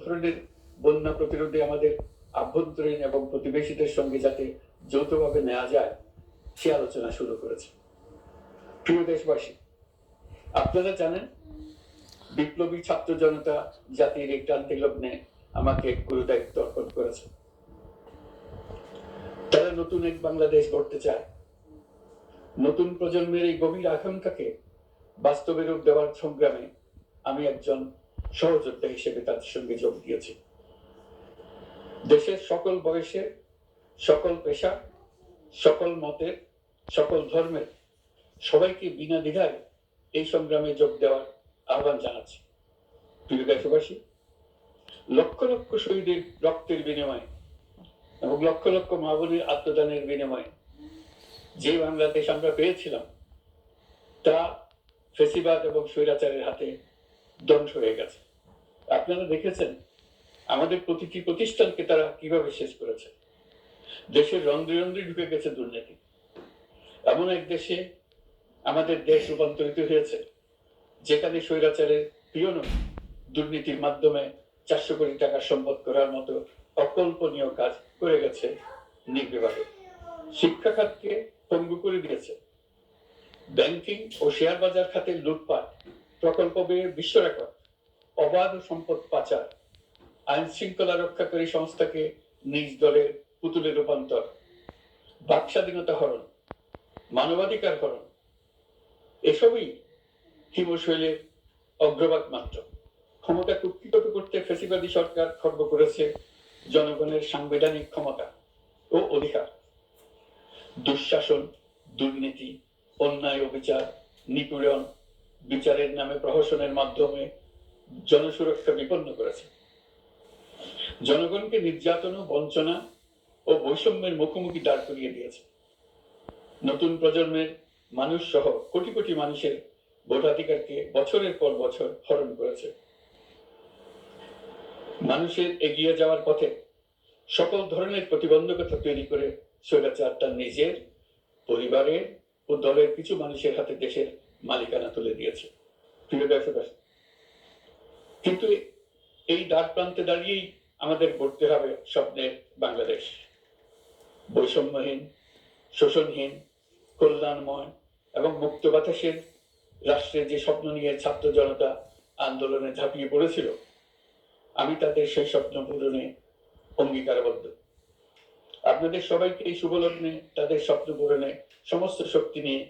ধরনের বন্যা প্রতিরোধে আমাদের আভ্যন্তরীণ এবং প্রতিবেশীদের সঙ্গে যাতে যৌথভাবে নেওয়া যায়, সে আলোচনা শুরু করেছে। প্রিয় দেশবাসী, আপনারা জানেন, বিপ্লবী ছাত্র জনতা জাতির এই ক্রান্তি লগ্নে আমাকে গুরু দায়িত্ব অর্পণ করেছে। তারা নতুন এক বাংলাদেশ গড়তে চায়। নতুন প্রজন্মের এই গভীর আকাঙ্ক্ষাকে বাস্তবে রূপ দেওয়ার সংগ্রামে আমি একজন সহযোদ্ধা হিসেবে তাদের সঙ্গে যোগ দিয়েছে। দেশের সকল বয়সের সকল পেশা, সকল মতের, সকল ধর্মের সবাইকে বিনা দ্বিধায় এই সংগ্রামে যোগ দেওয়ার আহ্বান জানাচ্ছি। প্রিয় দেশবাসী, লক্ষ লক্ষ শহীদের রক্তের বিনিময়ে এবং লক্ষ লক্ষ মা বোনের আত্মদানের বিনিময়ে যে বাংলাদেশ আমরা পেয়েছিলাম, তা ফেসিবাদ এবং স্বৈরাচারের হাতে ধ্বংস হয়ে গেছে। আপনারা দেখেছেন আমাদের প্রতিটি প্রতিষ্ঠানকে তারা কীভাবে শেষ করেছে? দেশের রন্ধ্রে রন্ধ্রে ঢুকে গেছে দুর্নীতি। এমন এক দেশে আমাদের দেশ রূপান্তরিত হয়েছে, যেখানে স্বৈরাচারের পিয়ন দুর্নীতির মাধ্যমে চারশো কোটি টাকা সম্পদ করার মতো অকল্পনীয় কাজ করে গেছে নির্বিবাদে শিক্ষা খাতকে পঙ্গু করে দিয়েছে। ব্যাংকিং ও শেয়ার বাজার খাতে লুটপাট প্রকল্প ব্যয়ে বিশ্ব রেকর্ড, অবাধ সম্পদ পাচার, আইন শৃঙ্খলা রক্ষাকারী সংস্থাকে নিজ দলের পুতুলে রূপান্তর, বাক স্বাধীনতা হরণ, মানবাধিকার হরণ, এসবই হিমশৈলের অগ্রবাদ মাত্র। ক্ষমতা কুক্ষিগত করতে ফেসিবাদী সরকার খর্ব করেছে জনগণের সাংবিধানিক ক্ষমতা ও অধিকার। দুঃশাসন, দুর্নীতি, অন্যায় অবিচার, নিপীড়ন বিচারের নামে, প্রহসনের মাধ্যমে জনসুরক্ষা বিপন্ন করেছে। জনগণকে নির্যাতন ও বঞ্চনা ও বৈষম্যের মুখোমুখি দাঁড় করিয়ে দিয়েছে। নতুন প্রজন্মের মানুষ সহ কোটি কোটি মানুষের ভোটাধিকারকে বছরের পর বছর হরণ করেছে। মানুষের এগিয়ে যাওয়ার পথে সকল ধরনের প্রতিবন্ধকতা তৈরি করে স্বৈরাচার তার নিজের, পরিবারের ও দলের কিছু মানুষের হাতে দেশের মালিকানা তুলে দিয়েছে প্রিয় দেশবাসী কিন্তু এই দ্বার প্রান্তে দাঁড়িয়েই আমাদের গড়তে হবে স্বপ্নের বাংলাদেশ। বৈষম্যহীন, শোষণহীন, কল্যাণময় এবং মুক্ত বাতাসের রাষ্ট্রের যে স্বপ্ন নিয়ে ছাত্র জনতা আন্দোলনে ঝাঁপিয়ে পড়েছিল, আমি তাদের সেই স্বপ্ন পূরণে অঙ্গীকারবদ্ধ। আপনাদের সবাইকে এই শুভলগ্নে তাদের স্বপ্ন পূরণে সমস্ত শক্তি নিয়ে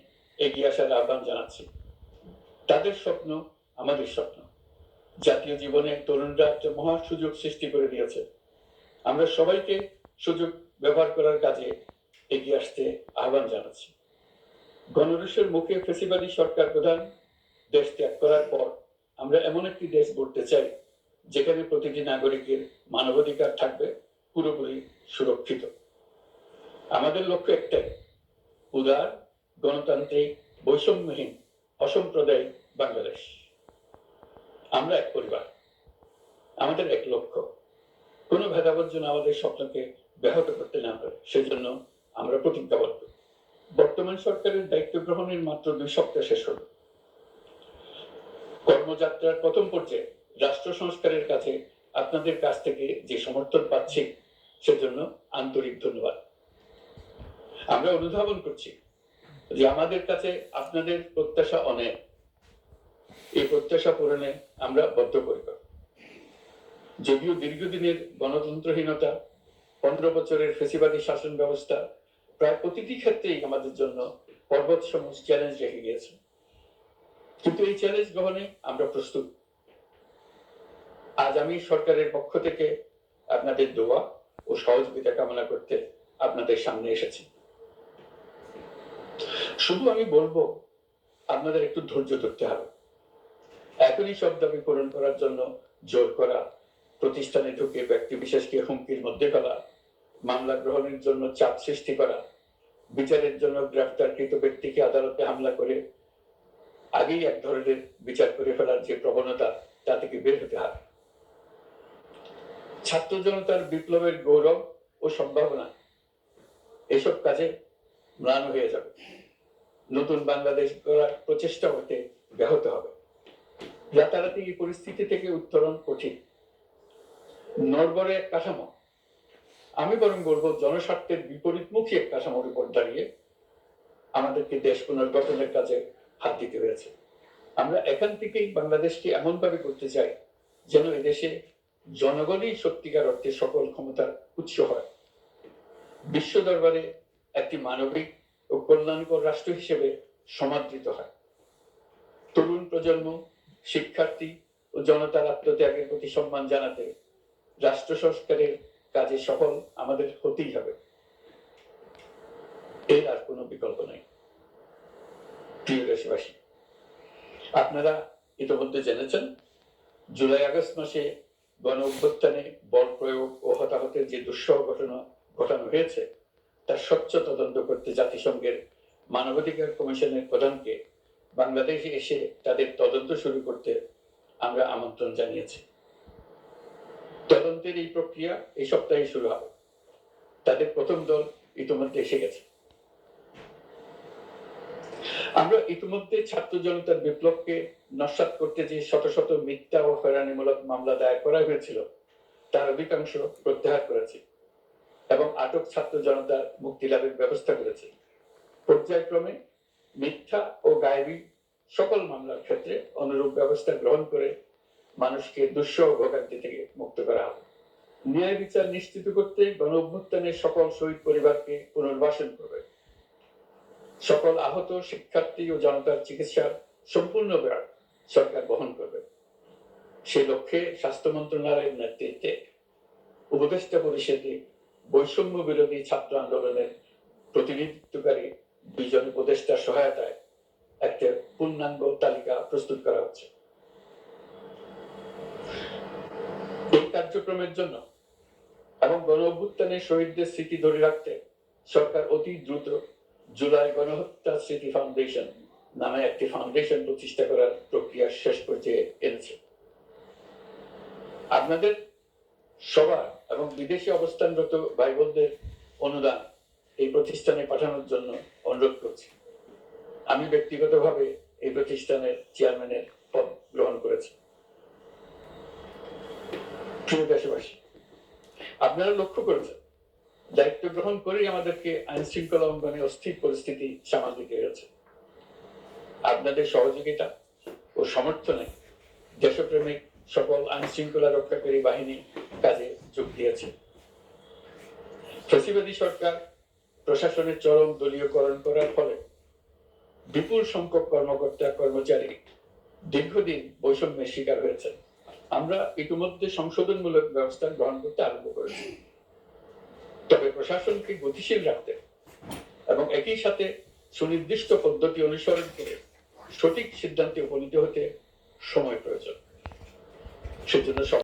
এগিয়ে আসার আহ্বান জানাচ্ছি। তাদের স্বপ্ন আমাদের স্বপ্ন। জাতীয় জীবনে তরুণরা একটা মহা সুযোগ সৃষ্টি করে দিয়েছে। আমরা সবাইকে সুযোগ ব্যবহার করার কাজে এগিয়ে আসতে আহ্বান জানাচ্ছি। গণরুষের মুখে ফেসিবাদী সরকার প্রধান দেশ ত্যাগ করার পর আমরা এমন একটি দেশ গড়তে চাই, যেখানে প্রতিটি নাগরিকের মানবাধিকার থাকবে, পুরোপুরি সুরক্ষিত। আমাদের লক্ষ্য একটাই, উদার গণতান্ত্রিক বৈষম্যহীন অসম্প্রদায়িক বাংলাদেশ। আমরা এক পরিবার। আমাদের এক লক্ষ্য। কোনো ভেদাভেদ যেন আমাদের স্বপ্নকে ব্যাহত করতে না পারে, সেজন্য আমরা প্রতিজ্ঞাবদ্ধ। বর্তমান সরকারের দায়িত্ব গ্রহণের মাত্র দুই সপ্তাহ শেষ হল। কর্মযাত্রার প্রথম পর্যায়ে রাষ্ট্র সংস্কারের কাছে আপনাদের কাছ থেকে যে সমর্থন পাচ্ছি, সেজন্য আন্তরিক ধন্যবাদ। আমরা অনুধাবন করছি যে আমাদের কাছে আপনাদের প্রত্যাশা অনেক। এই প্রত্যাশা পূরণে আমরা বদ্ধপরিকর। যদিও দীর্ঘদিনের গণতন্ত্রহীনতা, পনেরো বছরের ফেসিবাদী শাসন ব্যবস্থা প্রায় প্রতিটি ক্ষেত্রেই আমাদের জন্য পর্বত সবুজ চ্যালেঞ্জ রেখে গিয়েছে। কিন্তু এই চ্যালেঞ্জ গ্রহণে আমরা প্রস্তুত। আজ আমি সরকারের পক্ষ থেকে আপনাদের দোয়া ও সহযোগিতা কামনা করতে আপনাদের সামনে এসেছি। শুধু আমি বলব, আপনাদের একটু ধৈর্য ধরতে হবে। এখনই সব দাবি পূরণ করার জন্য জোর করা, প্রতিষ্ঠানে ঢুকে ব্যক্তি বিশেষকে হুমকির মধ্যে ফেলা, মামলা গ্রহণের জন্য চাপ সৃষ্টি করা, বিচারের জন্য গ্রেফতারকৃত ব্যক্তিকে আদালতে হামলা করে, আগেই এক ধরনের বিচার করে ফেলার যে প্রবণতা, তা থেকে বের হতে হবে। ছাত্র জনতার বিপ্লবের গৌরব ও সম্ভাবনা, এসব কাজে ম্লান হয়ে যাবে। নতুন বাংলাদেশ গড়ার প্রচেষ্টা হতে ব্যাহত হবে। রাতারাতি এই পরিস্থিতি থেকে উত্তরণ কঠিন। অনর্বরে এক কাঠামো। আমি বরং বলব, জনস্বার্থের বিপরীতমুখী এক কাঠামোর উপর দাঁড়িয়ে আমাদেরকে দেশ পুনর্গঠনের কাজে হাত দিতে হয়েছে। আমরা এখান থেকেই বাংলাদেশকে এমনভাবে করতে চাই যেন এদেশে জনগণই সত্যিকার অর্থে সকল ক্ষমতার উৎস হয়। বিশ্ব দরবারে একটি মানবিক ও কল্যাণকর রাষ্ট্র হিসেবে সমাদৃত হয়। তরুণ প্রজন্ম, শিক্ষার্থী ও জনতার আত্মত্যাগের প্রতি সম্মান জানাতে রাষ্ট্র সংস্কারের কাজে সফল আমাদের হতেই হবে। এর আর কোনো বিকল্প নেই। প্রিয় দেশবাসী, আপনারা ইতিমধ্যে জেনেছেন, জুলাই আগস্ট মাসে গণ অভ্যুত্থানে বল প্রয়োগ ও হতাহতের যে দুঃসহ ঘটনা ঘটানো হয়েছে তার স্বচ্ছ তদন্ত করতে জাতিসংঘের মানবাধিকার কমিশনের প্রধানকে বাংলাদেশে এসে তাদের তদন্ত শুরু করতে আমরা আমন্ত্রণ জানিয়েছি। তদন্তের এই প্রক্রিয়া এই সপ্তাহে শুরু হবে। তাদের প্রথম দল ইতিমধ্যে এসে গেছে। আমরা ইতিমধ্যে ছাত্র জনতার বিপ্লবকে নস্বাত করতে যে শত শত মিথ্যা ও হয়রানিমূলক মামলা দায়ের করা হয়েছিল, তার অধিকাংশ প্রত্যাহার করেছি। এবং আটক ছাত্র জনতার মুক্তি লাভের ব্যবস্থা করেছি। পর্যায়ক্রমে মিথ্যা ও গায়েবী সকল মামলার ক্ষেত্রে অনুরূপ ব্যবস্থা গ্রহণ করে মানুষকে দুঃসহ ভোগান্তি থেকে মুক্ত করা হবে। ন্যায় বিচার নিশ্চিত করতে গণ অভ্যুত্থানের সকল শহীদ পরিবারকে পুনর্বাসন করবে। সকল আহত শিক্ষার্থী ও জনতার চিকিৎসার সম্পূর্ণ ব্যয় সরকার বহন করবে। সে লক্ষ্যে স্বাস্থ্য মন্ত্রণালয়ের নেতৃত্বে উপদেষ্টা পরিষদে বৈষম্য বিরোধী ছাত্র আন্দোলনের প্রতিনিধিত্বকারী দুইজন উপদেষ্টার সহায়তায় একটা পূর্ণাঙ্গ তালিকা প্রস্তুত করা হচ্ছে। এই কার্যক্রমের জন্য এবং গণ অভ্যুত্থানের শহীদদের স্মৃতি ধরে রাখতে সরকার অতি দ্রুত জুলাই গণহত্যা স্মৃতি ফাউন্ডেশন নামে একটি ফাউন্ডেশন প্রতিষ্ঠা করার প্রক্রিয়া শেষ পর্যায়ে এনেছে। আপনাদের সবার এবং বিদেশে অবস্থানরত ভাই বোনদের অনুদান এই প্রতিষ্ঠানে পাঠানোর জন্য অনুরোধ করছি। আমি ব্যক্তিগতভাবে এই প্রতিষ্ঠানের চেয়ারম্যানের পদ গ্রহণ করেছি। প্রিয় দেশবাসী, আপনারা লক্ষ্য করেছেন, দায়িত্ব গ্রহণ করেই আমাদেরকে আইন শৃঙ্খলা অঙ্গনে অস্থির পরিস্থিতি সামাল দিতে হয়েছে। আপনাদের সহযোগিতা ও সমর্থনে দেশপ্রেমিক সকল আইন শৃঙ্খলা রক্ষাকারী বাহিনী কাজে যোগ দিয়েছে। ফেসিবাদী সরকার প্রশাসনের চরম দলীয়করণ করার ফলে বিপুল সংখ্যক কর্মকর্তা, কর্মচারী দীর্ঘদিন বৈষম্যের শিকার হয়েছে। আমরা ইতিমধ্যে সংশোধনমূলক ব্যবস্থা গ্রহণ করতে আরম্ভ করেছি। তবে প্রশাসনকে গতিশীল রাখতে এবং একই সাথে সুনির্দিষ্ট পদ্ধতি অনুসরণ করে সঠিক সিদ্ধান্তে উপনীত হতে সময় প্রয়োজন। সেজন্য সব